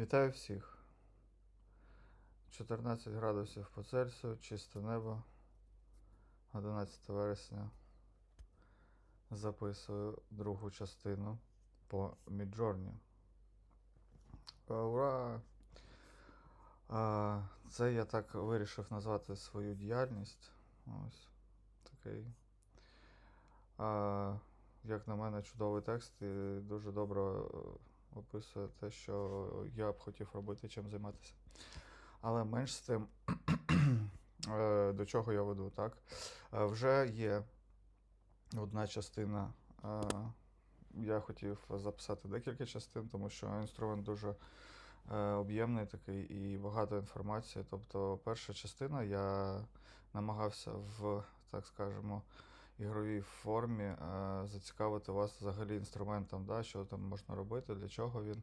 Вітаю всіх. 14 градусів по Цельсію, чисте небо. 11 вересня. Записую другу частину по Міджорні. Ура! Це я так вирішив назвати свою діяльність. Ось такий. Як на мене, чудовий текст і дуже добре е, описує те, що я б хотів робити, чим займатися. Але менш з тим, е, до чого я веду, так? Е, Вже є одна частина. е, Я хотів записати декілька частин, тому що інструмент дуже об'ємний такий і багато інформації. Тобто, перша частина я намагався в, так скажемо, ігровій формі е, зацікавити вас взагалі інструментом, да, що там можна робити, для чого він,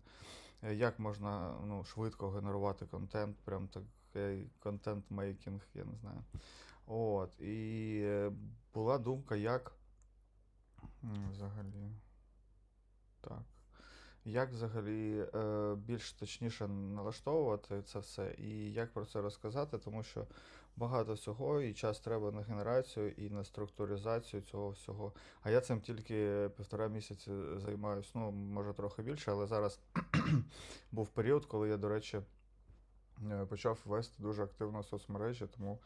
е, як можна ну, швидко генерувати контент, прям такий контент-мейкінг, я не знаю. От. І е, була думка, як взагалі. Так. Як взагалі більш точніше налаштовувати це все, і як про це розказати, тому що багато всього, і час треба на генерацію, і на структуризацію цього всього. А я цим тільки півтора місяці займаюсь, ну, може трохи більше, але зараз був період, коли я, до речі, е, почав вести дуже активно соцмережі, тому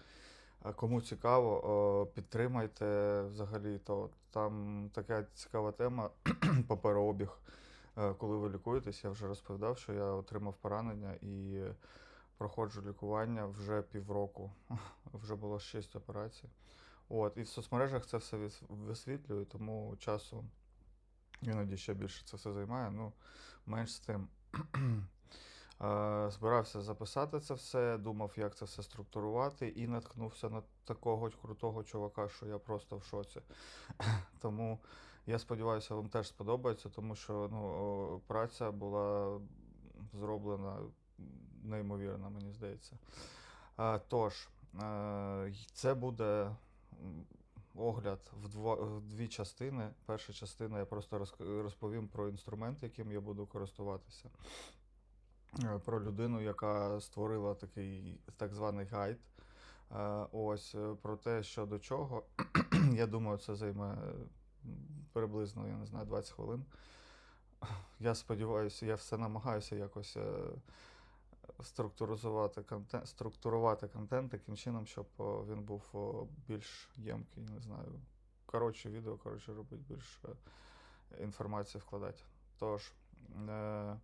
е, кому цікаво, підтримайте взагалі, то там така цікава тема паперообіг. Е, Коли ви лікуєтесь, я вже розповідав, що я отримав поранення і проходжу лікування вже півроку. Вже було 6 операцій. От, і в соцмережах це все вис- висвітлюю, тому часу іноді ще більше це все займає. Ну, менш з тим. Збирався записати це все, думав, як це все структурувати, і наткнувся на такого крутого чувака, що я просто в шоці. Тому я сподіваюся, вам теж сподобається, тому що ну, праця була зроблена неймовірно, мені здається. Е, Тож, е, це буде огляд в, дво, в дві частини. Перша частина я просто розповім про інструмент, яким я буду користуватися. Е, Про людину, яка створила такий так званий гайд. Ось про те, що до чого. Я думаю, це займе приблизно, я не знаю, 20 хвилин. Я сподіваюся, я все намагаюся якось структуризувати контент, структурувати контент таким чином, щоб він був більш ємкий, не знаю. Коротше, відео, коротше, робити більш е, інформації вкладати. Тож, е,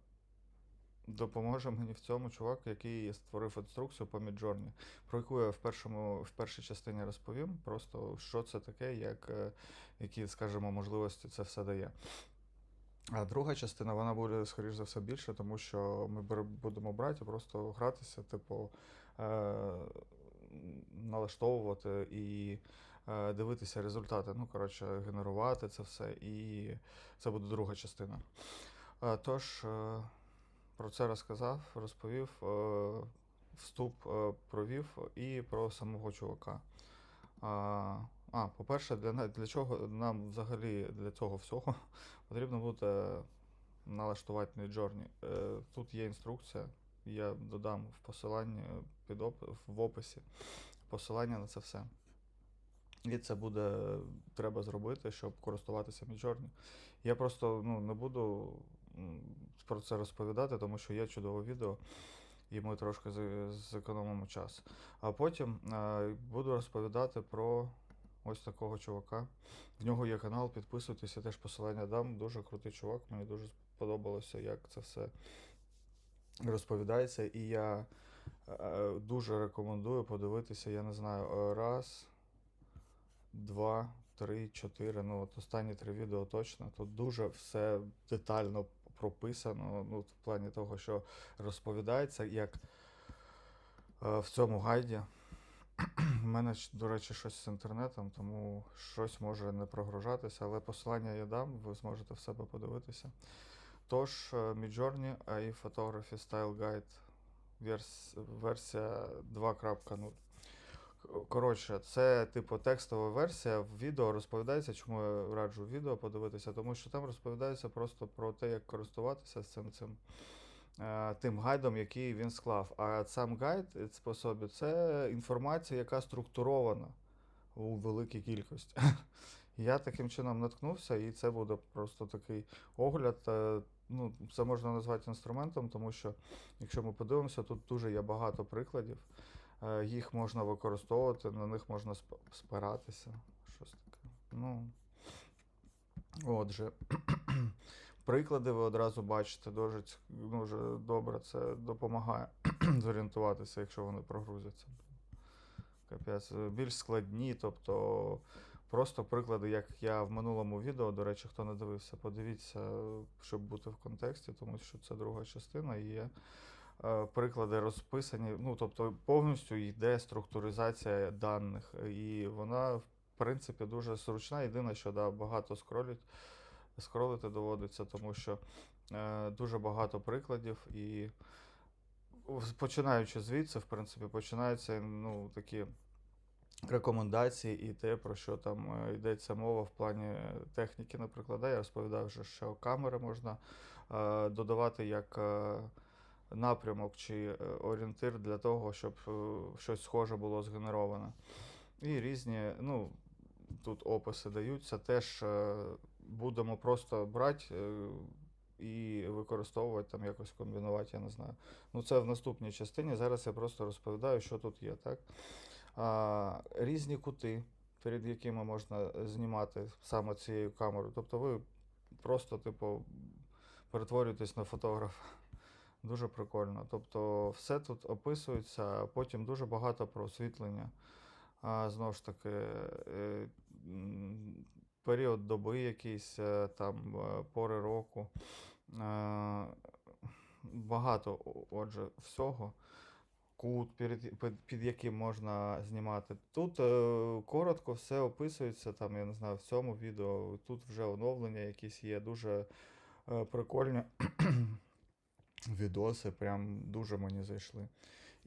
допоможе мені в цьому чувак, який створив інструкцію по Midjourney, про яку я в, першому, в першій частині розповім. Просто що це таке, як, е, які, скажімо, можливості це все дає. А друга частина, вона буде, скоріш за все, більше, тому що ми будемо брати просто гратися, типу, е, налаштовувати і е, дивитися результати. Ну, коротше, генерувати це все. І це буде друга частина. Е, тож, е, про це розказав, розповів, е, вступ е, провів і про самого чувака. А, а, по-перше, для, для чого нам взагалі для цього всього потрібно буде налаштувати Midjourney. Е, Тут є інструкція, я додам в посиланні під оп... в описі посилання на це все. І це буде треба зробити, щоб користуватися Midjourney. Я просто ну, не буду про це розповідати, тому що є чудове відео, і ми трошки зекономимо час. А потім е, буду розповідати про ось такого чувака. В нього є канал, підписуйтесь, я теж посилання дам. Дуже крутий чувак, мені дуже сподобалося, як це все розповідається. І я е, дуже рекомендую подивитися, я не знаю, е, раз, два, три, чотири. Ну, от останні три відео точно. Тут дуже все детально прописано. Ну, в плані того, що розповідається, як е, в цьому гайді. У мене, до речі, щось з інтернетом, тому щось може не прогружатися, але посилання я дам, ви зможете в себе подивитися. Тож, е, Midjourney AI Photography Style Guide верс- версія 2.0. Коротше, це типу текстова версія. В відео розповідається, чому я раджу відео подивитися, тому що там розповідається просто про те, як користуватися цим цим тим гайдом, який він склав. А сам гайд е, по собі це інформація, яка структурована у великій кількості. Я таким чином наткнувся, і це буде просто такий огляд. е, Ну, це можна назвати інструментом, тому що, якщо ми подивимося, тут дуже є багато прикладів. Е, Їх можна використовувати, на них можна спиратися. Щось таке. Ну, отже, приклади ви одразу бачите, дуже, дуже добре це допомагає зорієнтуватися, якщо вони прогрузяться. Капець, більш складні, тобто просто приклади, як я в минулому відео, до речі, хто не дивився, подивіться, щоб бути в контексті, тому що це друга частина і є е, приклади розписані. Ну, тобто повністю йде структуризація даних, і вона, в принципі, дуже зручна. Єдине, що да, багато скролять, скролити доводиться, тому що е, дуже багато прикладів і. Починаючи звідси, в принципі, починаються ну, такі рекомендації і те, про що там е, йдеться мова в плані техніки, наприклад. Я розповідав вже, що камери можна е, додавати як е, напрямок чи е, орієнтир для того, щоб е, щось схоже було згенероване. І різні, ну, тут описи даються, теж будемо просто брати. е, і використовувати там якось комбінувати, я не знаю. Ну, це в наступній частині. Зараз я просто розповідаю, що тут є, так? А, різні кути, перед якими можна знімати саме цією камерою. Тобто ви просто, типу, перетворюєтесь на фотографа. Дуже прикольно. Тобто, все тут описується, потім дуже багато про освітлення. А, знову ж таки, е, період доби якийсь, е, там, е, пори року. Е, Багато, отже, всього. Кут, перед, під, під яким можна знімати. Тут е, коротко все описується, там, я не знаю, в цьому відео. Тут вже оновлення якісь є, дуже е, прикольні відоси, прям дуже мені зайшли.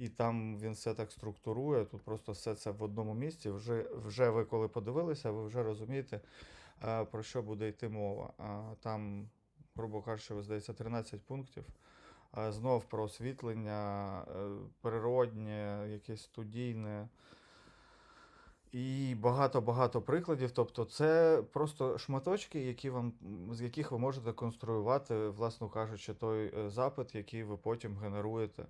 І там він все так структурує, тут просто все це в одному місці. Вже, вже ви коли подивилися, ви вже розумієте, е, про що буде йти мова. А, Там, грубо кажучи, здається, 13 пунктів. Знов про освітлення, е, природнє, якесь студійне. І багато-багато прикладів. Тобто, це просто шматочки, які вам, з яких ви можете конструювати, власно кажучи, той е, запит, який ви потім генеруєте.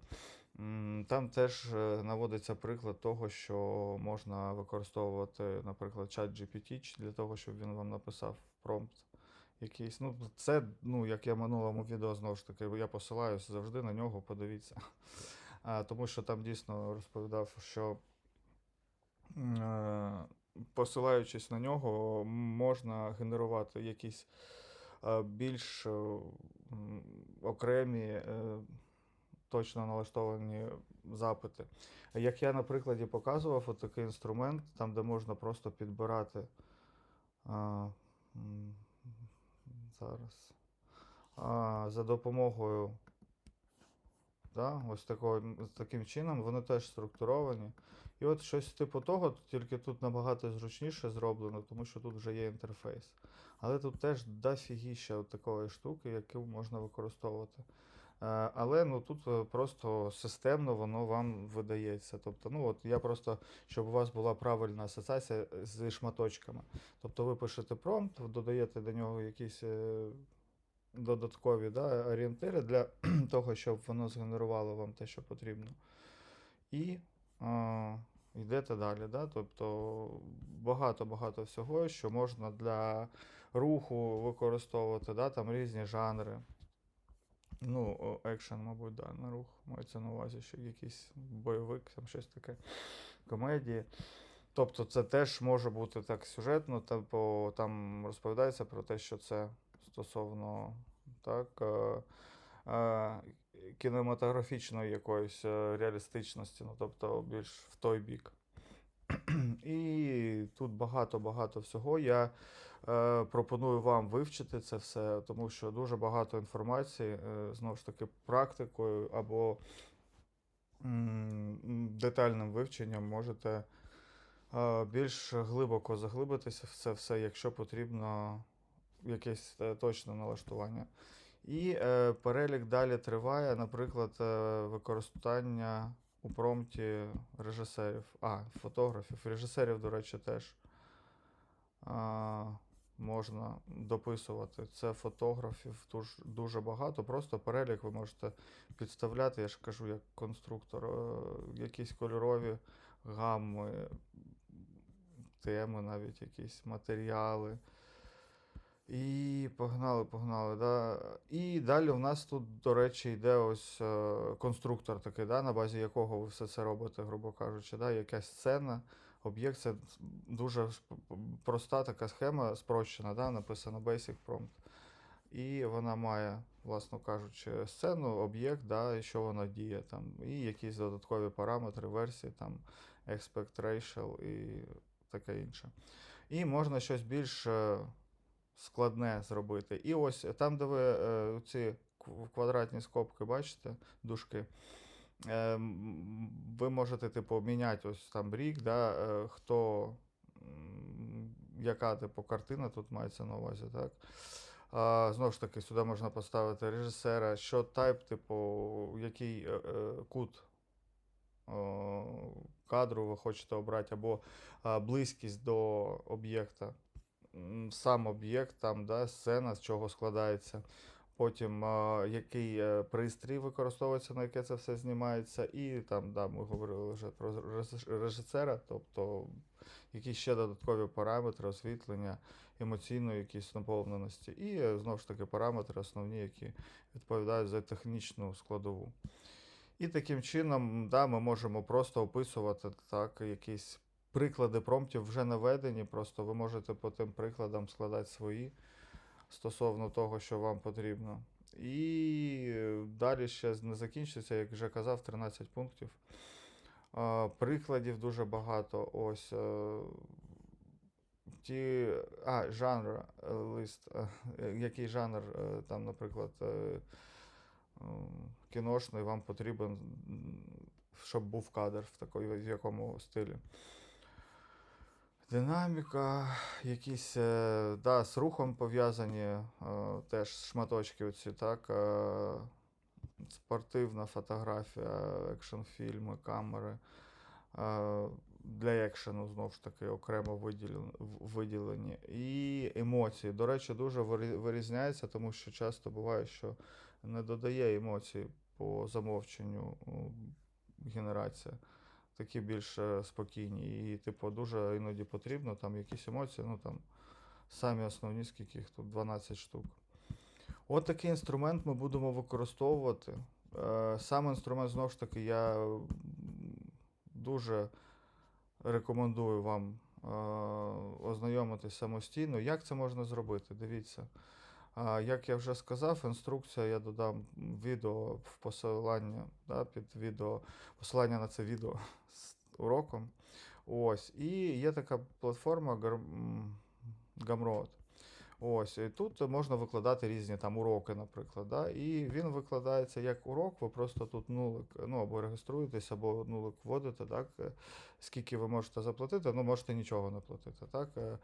Там теж е, наводиться приклад того, що можна використовувати, наприклад, чат GPT для того, щоб він вам написав промпт якийсь. Ну, це, ну, як я в минулому відео знову ж таки, я посилаюся завжди на нього, подивіться. А, тому що там дійсно розповідав, що е, посилаючись на нього, можна генерувати якісь е, більш е, окремі, е, точно налаштовані запити. Як я на прикладі показував, от такий інструмент, там, де можна просто підбирати. А, зараз. А, за допомогою да, ось такого, таким чином, вони теж структуровані. І от щось типу того, тільки тут набагато зручніше зроблено, тому що тут вже є інтерфейс. Але тут теж дофігіща такої штуки, яку можна використовувати. Е, Але ну, тут е, просто системно воно вам видається. Тобто, ну, от я просто, щоб у вас була правильна асоціація з шматочками. Тобто ви пишете промпт, додаєте до нього якісь е, додаткові да, орієнтири для того, щоб воно згенерувало вам те, що потрібно. І а, йдете далі. Да? Тобто багато-багато всього, що можна для руху використовувати, да? там різні жанри. Ну, екшен, мабуть, да, на рух. Мається на увазі, що якийсь бойовик, там щось таке, комедії. Тобто це теж може бути так сюжетно, типу, там розповідається про те, що це стосовно так, е, е, кінематографічної якоїсь е, реалістичності, ну, тобто більш в той бік. І тут багато-багато всього. Я пропоную вам вивчити це все, тому що дуже багато інформації, е, знову ж таки, практикою або детальним вивченням можете е, більш глибоко заглибитися в це все, якщо потрібно якесь е, точне налаштування. І е, перелік далі триває, наприклад, е, використання у промпті режисерів, а, фотографів, режисерів, до речі, теж а, можна дописувати. Це фотографів туж, дуже багато. Просто перелік ви можете підставляти, я ж кажу, як конструктор, е, якісь кольорові гамми, теми, навіть якісь матеріали. І погнали, погнали. Да. І далі в нас тут, до речі, йде ось е, конструктор такий, да, на базі якого ви все це робите, грубо кажучи, да, якась сцена, об'єкт. Це дуже проста така схема, спрощена, да, написана Basic Prompt. І вона має, власно кажучи, сцену, об'єкт, да, і що вона діє, там, і якісь додаткові параметри, версії, там, expect racial і таке інше. І можна щось більш е, складне зробити. І ось там, де ви е, ці квадратні скобки бачите, дужки, ви можете, типу, міняти ось там рік, да, е, хто, яка, типу, картина тут мається на увазі, так? А, знову ж таки, сюди можна поставити режисера, що тайп, типу, який е, е, кут о, кадру ви хочете обрати, або а, близькість до об'єкта. Сам об'єкт, там, да, сцена, з чого складається. Потім а, який е, пристрій використовується, на яке це все знімається. І там, да, ми говорили вже про режисера, тобто якісь ще додаткові параметри, освітлення, емоційної якісь наповненості. І е, знову ж таки параметри основні, які відповідають за технічну складову. І таким чином, да, ми можемо просто описувати так, якісь приклади промптів вже наведені, просто ви можете по тим прикладам складати свої стосовно того, що вам потрібно. І е, далі ще не закінчиться, як вже казав, 13 пунктів. Прикладів дуже багато. Ось. е, Ті, а, жанр, е, лист, який жанр, там, наприклад, кіношний вам потрібен, щоб був кадр в, такої, в якому стилі. Динаміка, якісь е, да, з рухом пов'язані е, теж шматочки оці, так. е, Спортивна фотографія, екшн фільми, камери. Для екшену знову ж таки окремо виділені. І емоції. До речі, дуже вирізняється, тому що часто буває, що не додає емоцій по замовченню генерація. Такі більш е, спокійні. І, типу, дуже іноді потрібно там якісь емоції, ну там самі основні, скільки їх тут 12 штук. От такий інструмент ми будемо використовувати. Е, Сам інструмент, знову ж таки, я дуже рекомендую вам е, ознайомитись самостійно. Як це можна зробити? Дивіться. Як я вже сказав, інструкція я додам відео в посилання да, під відео, посилання на це відео з уроком. Ось. І є така платформа Gumroad. Ось, і тут можна викладати різні там уроки, наприклад. Да? І він викладається як урок, ви просто тут нулик, ну або реєструєтесь, або нулик вводите, так? е, скільки ви можете заплатити, ну можете нічого не платити. Так? е,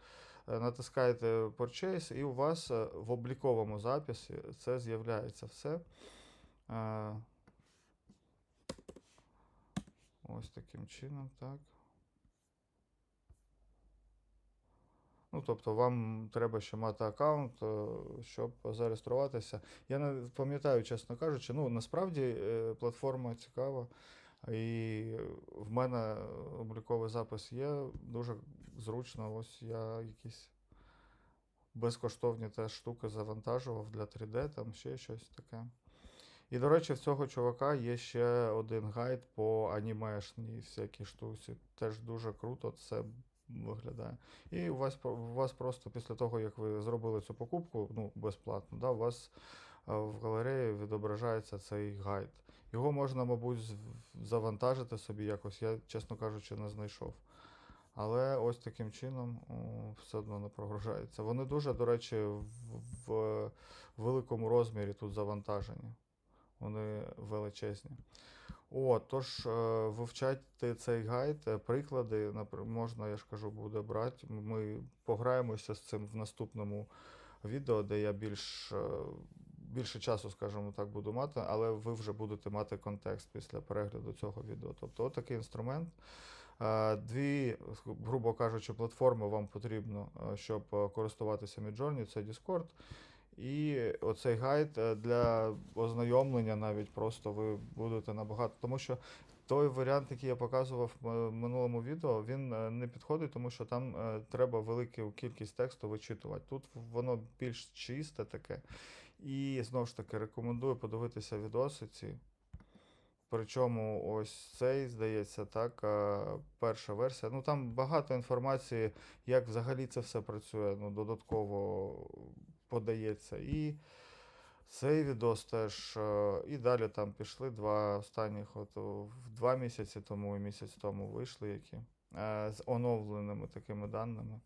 е, Натискаєте Purchase, і у вас в обліковому записі це з'являється все. Ось таким чином, так. Ну, тобто вам треба ще мати аккаунт, е, щоб зареєструватися. Я не пам'ятаю, чесно кажучи, ну насправді е, платформа цікава. І в мене обліковий запис є, дуже зручно. Ось я якісь безкоштовні теж штуки завантажував для 3D, там ще щось таке. І, до речі, в цього чувака є ще один гайд по анімешній всякій штуці. Теж дуже круто це виглядає. І у вас, у вас просто після того, як ви зробили цю покупку, ну, безплатно, да, у вас е, в галереї відображається цей гайд. Його можна, мабуть, завантажити собі якось, я, чесно кажучи, не знайшов. Але ось таким чином о, все одно не прогружається. Вони дуже, до речі, в, в великому розмірі тут завантажені. Вони величезні. О, тож, е, вивчайте цей гайд, е, приклади, можна, я ж кажу, буде брати. Ми пограємося з цим в наступному відео, де я більш е, більше часу, скажімо так, буду мати, але ви вже будете мати контекст після перегляду цього відео. Тобто, от такий інструмент. Дві, грубо кажучи, платформи вам потрібно, щоб користуватися Midjourney, це Discord. І оцей гайд е, для ознайомлення навіть просто ви будете набагато. Тому що той варіант, який я показував в минулому відео, він е, не підходить, тому що там е, треба велику кількість тексту вичитувати. Тут воно більш чисте таке. І знову ж таки рекомендую подивитися відоси ці. Причому ось цей, здається, так, е, перша версія. Ну там багато інформації, як взагалі це все працює, ну, додатково подається. І цей відос теж. е, І далі там пішли два останніх, от два місяці тому і місяць тому вийшли, які е, з оновленими такими даними.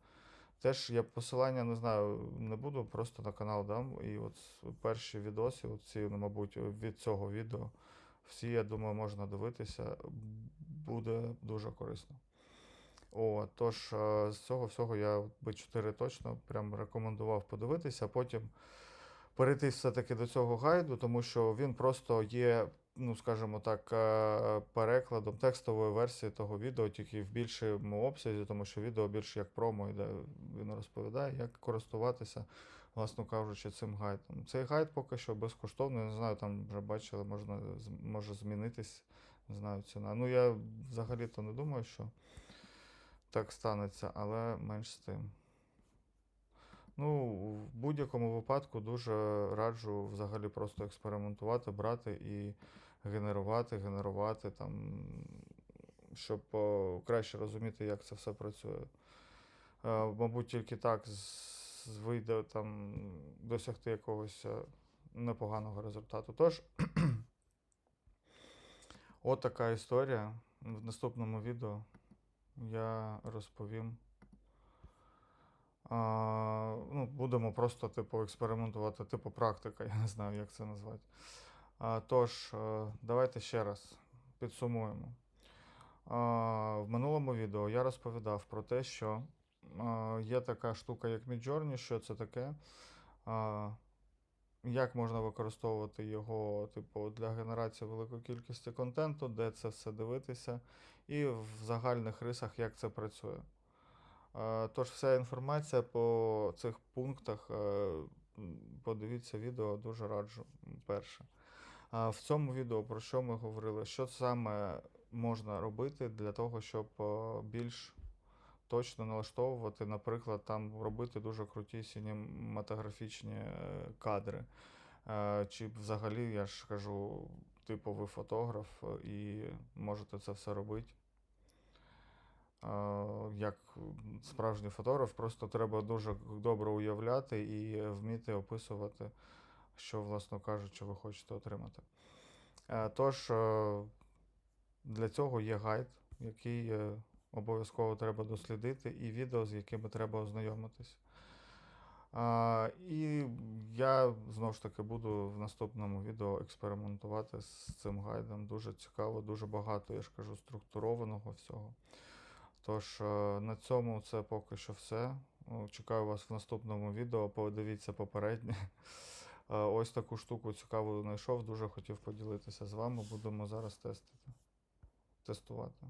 Теж я посилання не знаю, не буду, просто на канал дам. І от перші відоси, ці, ну, мабуть, від цього відео, всі, я думаю, можна дивитися. Буде дуже корисно. О, тож, е, з цього всього я би 4 точно прям рекомендував подивитися. а Потім перейти все-таки до цього гайду, тому що він просто є, ну скажімо так, е, перекладом текстової версії того відео, тільки в більшому обсязі, тому що відео більше як промо йде. Він розповідає, як користуватися, власно кажучи, цим гайдом. Цей гайд поки що безкоштовний, не знаю, там вже бачили, можна може змінитись, не знаю, ціна. Ну я взагалі-то не думаю, що так станеться, але менш з тим. Ну, в будь-якому випадку дуже раджу взагалі просто експериментувати, брати і генерувати, генерувати там, щоб краще розуміти, як це все працює. Е, Мабуть, тільки так вийде там досягти якогось е, непоганого результату. Тож, от така історія. В наступному відео я розповім. А, ну, будемо просто, типу, експериментувати, типу практика, я не знаю, як це назвати. А, тож, е, давайте ще раз підсумуємо. А, в минулому відео я розповідав про те, що а, є така штука, як Midjourney, що це таке, а, як можна використовувати його, типу, для генерації великої кількості контенту, де це все дивитися, і в загальних рисах, як це працює. Е, Тож вся інформація по цих пунктах, е, подивіться відео, дуже раджу. Перше. В цьому відео про що ми говорили? Що саме можна робити для того, щоб е, більш точно налаштовувати, наприклад, там робити дуже круті синематографічні е, кадри. Е, Чи взагалі, я ж кажу, типу, ви фотограф е, і можете це все робити. Як справжній фотограф, просто треба дуже добре уявляти і вміти описувати, що, власно кажучи, ви хочете отримати. Тож, для цього є гайд, який обов'язково треба дослідити, і відео, з якими треба ознайомитись. А, і я знову ж таки буду в наступному відео експериментувати з цим гайдом. Дуже цікаво, дуже багато, я ж кажу, структурованого всього. Тож, е, на цьому це поки що все. Чекаю вас в наступному відео. Подивіться попереднє. Е, Ось таку штуку цікаву знайшов. Дуже хотів поділитися з вами. Будемо зараз тестити. Тестувати.